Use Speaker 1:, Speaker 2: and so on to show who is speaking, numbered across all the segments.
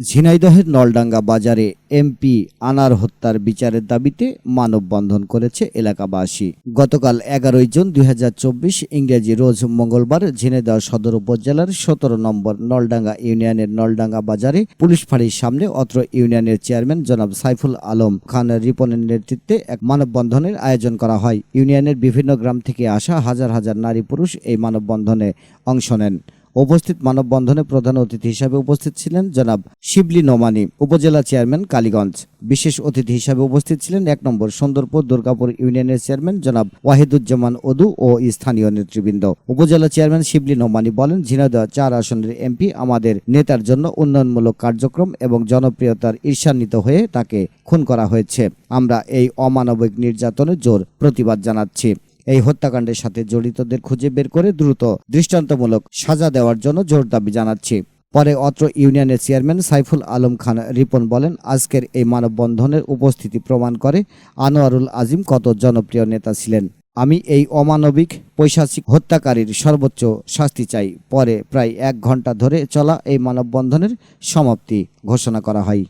Speaker 1: ঝিনাইদহের নলডাঙ্গা বাজারে এমপি আনার হত্যার বিচারের দাবিতে মানববন্ধন করেছে এলাকাবাসী। গতকাল এগারোই জুন দুই হাজার চব্বিশ ইংরেজি রোজ মঙ্গলবার ঝিনাইদহ সদর উপজেলার সতেরো নম্বর নলডাঙ্গা ইউনিয়নের নলডাঙ্গা বাজারে পুলিশ ফাঁড়ির সামনে অত্র ইউনিয়নের চেয়ারম্যান জনাব সাইফুল আলম খান রিপনের নেতৃত্বে এক মানববন্ধনের আয়োজন করা হয়। ইউনিয়নের বিভিন্ন গ্রাম থেকে আসা হাজার হাজার নারী পুরুষ এই মানববন্ধনে অংশ নেন। উপস্থিত মানববন্ধনে প্রধান অতিথি হিসাবে উপস্থিত ছিলেন জনাব শিবলি নোমানি, উপজেলা চেয়ারম্যান কালীগঞ্জ। বিশেষ অতিথি হিসাবে উপস্থিত ছিলেন এক নম্বর সুন্দরপুর দুর্গাপুর ইউনিয়নের চেয়ারম্যান জনাব ওয়াহিদুজ্জামান ওদু ও স্থানীয় নেতৃবৃন্দ। উপজেলা চেয়ারম্যান শিবলি নোমানি বলেন, ঝিনাইদহ চার আসনের এমপি আমাদের নেতার জন্য উন্নয়নমূলক কার্যক্রম এবং জনপ্রিয়তার ঈর্ষান্বিত হয়ে তাকে খুন করা হয়েছে। আমরা এই অমানবিক নির্যাতনের জোর প্রতিবাদ জানাচ্ছি। এই হত্যাকাণ্ডের সাথে জড়িতদের খুঁজে বের করে দ্রুত দৃষ্টান্তমূলক সাজা দেওয়ার জন্য জোর দাবি জানাচ্ছি। পরে অত্র ইউনিয়নের চেয়ারম্যান সাইফুল আলম খান রিপন বলেন, আজকের এই মানববন্ধনের উপস্থিতি প্রমাণ করে আনোয়ারুল আজিম কত জনপ্রিয় নেতা ছিলেন। আমি এই অমানবিক, পৈশাচিক হত্যাকারীর সর্বোচ্চ শাস্তি চাই। পরে প্রায় এক ঘণ্টা ধরে চলা এই মানববন্ধনের সমাপ্তি ঘোষণা করা হয়।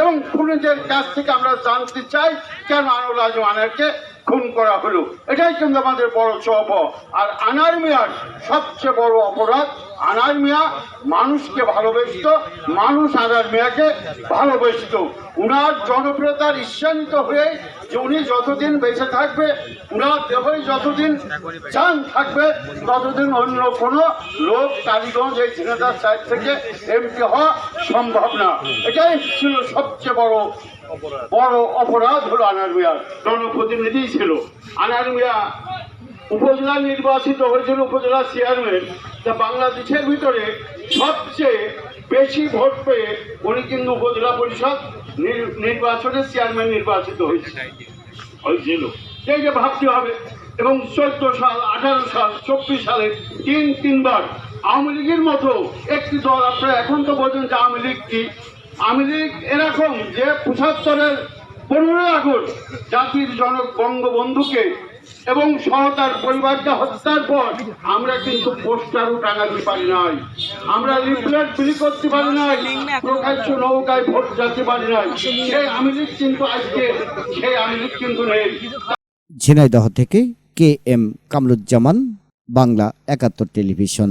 Speaker 2: এবং খুনিদের কাছ থেকে আমরা জানতে চাই। কেন আনুল আজম আনারকে খুন করা হলো। এটাই কিন্তু আমাদের বড় চপ। আর আনার মিয়ার সবচেয়ে বড় অপরাধ, আনার মিয়া মানুষকে ভালোবেসত, মানুষ আনার মিয়াকে ভালোবেসত। উনার জনপ্রিয়তার ঈর্ষান্বিত হয়ে যে উনি যতদিন বেঁচে থাকবে, উনার দেহই যতদিন চান থাকবে, ততদিন অন্য কোনো লোক কালীগঞ্জ এই ঝিনাদার সাইড থেকে এমপি হওয়া সম্ভব না। এটাই ছিল সবচেয়ে বড় বড় অপরাধ হলো আনার মিয়ার জনপ্রতিনিধি ছিল। আনার মিয়া উপজেলা নির্বাচিত হয়েছিল উপজেলা চেয়ারম্যান তা বাংলাদেশের ভিতরে সবচেয়ে বেশি ভোট পেয়ে উনি কিন্তু উপজেলা পরিষদ নির- নির্বাচনে চেয়ারম্যান নির্বাচিত হয়েছে। হয়েছিল। এই যে ভাবতে হবে, এবং চোদ্দ সাল, আঠারো সাল, চব্বিশ সালে তিন তিনবার আওয়ামী লীগের মতো একটি দল, আপনারা এখন তো বোঝেন যে আওয়ামী লীগ কি? লীগ এরকম যে পঁচাত্তরের পনেরোই আগস্ট জাতির জনক বঙ্গবন্ধুকে এবং সহতার পরিবারকে হত্যার পর আমরা কিন্তু পোস্টারও টাঙাতে পারি নাই। আমরা লিফলেট বিলি করতে পারি নাই, প্রকাশ্য নৌকায় ভোট যেতে পারি নাই। সেই আওয়ামী লীগ কিন্তু আজকে সেই আওয়ামী লীগ কিন্তু নেই।
Speaker 1: ঝিনাইদহ থেকে কে এম কামরুজ্জামান, বাংলা একাত্তর টেলিভিশন।